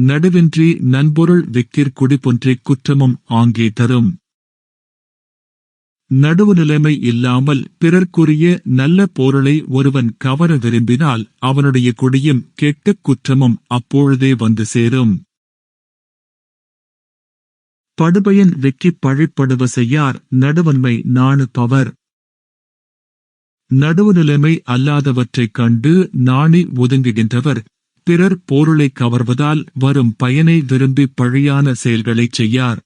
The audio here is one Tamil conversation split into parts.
நடுவின்றி நன்பொருள் வெக்கிற் குடிபொன்றிக் குற்றமும் ஆங்கே தரும். நடுவு நிலைமை இல்லாமல் பிறர்க்குரிய நல்ல பொருளை ஒருவன் கவர விரும்பினால் அவனுடைய குடியும் கெட்ட குற்றமும் அப்பொழுதே வந்து சேரும். படுபயன் வெற்றிப் பழிப்படுவ செய்யார் நடுவன்மை நாணு பவர் நடுவு நிலைமை அல்லாதவற்றைக் கண்டு நாணி ஒதுங்குகின்றவர். பிறர் பொருளைக் கவர்வதால் வரும் பயனை விரும்பி பழியான செயல்களைச் செய்யார்.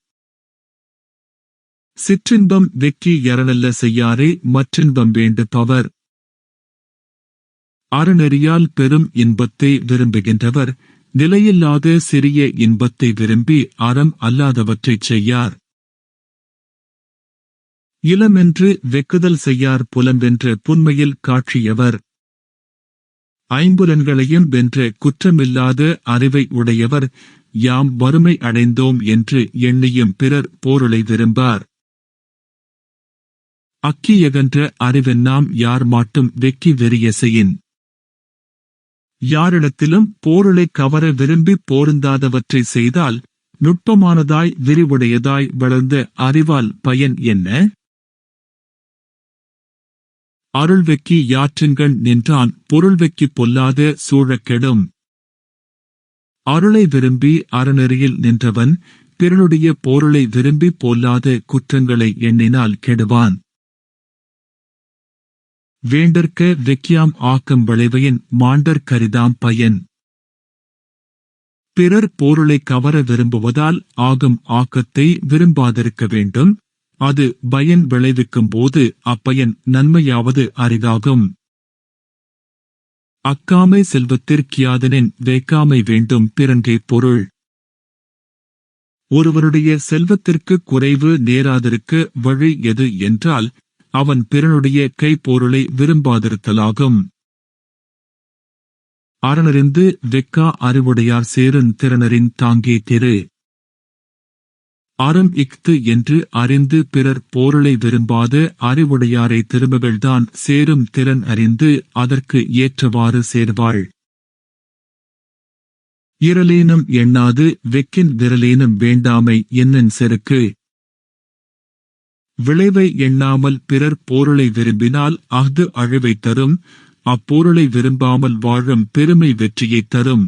சிற்றின்பம் வெற்றி எறனல்ல செய்யாரே மற்றின்பம் வேண்டுபவர். அறநெறியால் பெரும் இன்பத்தை விரும்புகின்றவர் நிலையில்லாத சிறிய இன்பத்தை விரும்பி அறம் அல்லாதவற்றைச் செய்யார். இளமென்று வெக்குதல் செய்யார் புலம்பென்று புன்மையில் காட்சியவர். ஐம்புலன்களையும் வென்ற குற்றமில்லாத அறிவை உடையவர் யாம் வறுமை அடைந்தோம் என்று எண்ணியும் பிறர் போருளை விரும்பார். அக்கியகன்ற அறிவென்னாம் யார் மாட்டும் வெக்கி வெறிய செய்யின். யாரிடத்திலும் போருளை கவர விரும்பி போருந்தாதவற்றை செய்தால் நுட்பமானதாய் விரிவுடையதாய் வளர்ந்த அறிவால் பயன் என்ன? அருள் வெக்கி யாற்றுங்கள் நின்றான் பொருள் வெக்கி பொல்லாத சூழக் கெடும் அருளை விரும்பி அறநெறியில் நின்றவன் பிறனுடைய பொருளை விரும்பி பொல்லாத குற்றங்களை எண்ணினால் கெடுவான். வேண்டற்க வெக்கியாம் ஆக்கம் விளைவையின் மாண்டர் கரிதாம் பயன். பிறர் பொருளை கவர விரும்புவதால் ஆகும் ஆக்கத்தை விரும்பாதிருக்க வேண்டும் அது பயன் விளைவிக்கும் போது அப்பயன் நன்மையாவது அரிதாகும். அக்காமை செல்வத்திற்கியாதனின் வேக்காமை வேண்டும் பிறன்றே பொருள். ஒருவருடைய செல்வத்திற்கு குறைவு நேராதிருக்க வழி எது என்றால் அவன் பிறனுடைய கைப்பொருளை விரும்பாதிருத்தலாகும். அறனறிந்து வெக்கா அறிவுடையார் சேரன் திறனரின் தாங்கே திரு. அறம் இஃது என்று அறிந்து பிறர் போருளை விரும்பாத அறிவுடையாரை திருமகள்தான் சேரும் திறன் அறிந்து அதற்கு ஏற்றவாறு சேர்வாள். இரலேனும் எண்ணாது வெக்கின் விரலேனும் வேண்டாமை என்னன் செருக்கு? விளைவை எண்ணாமல் பிறர் போருளை விரும்பினால் அஃது அழிவைத் தரும் அப்பொருளை விரும்பாமல் வாழும் பெருமை வெற்றியைத் தரும்.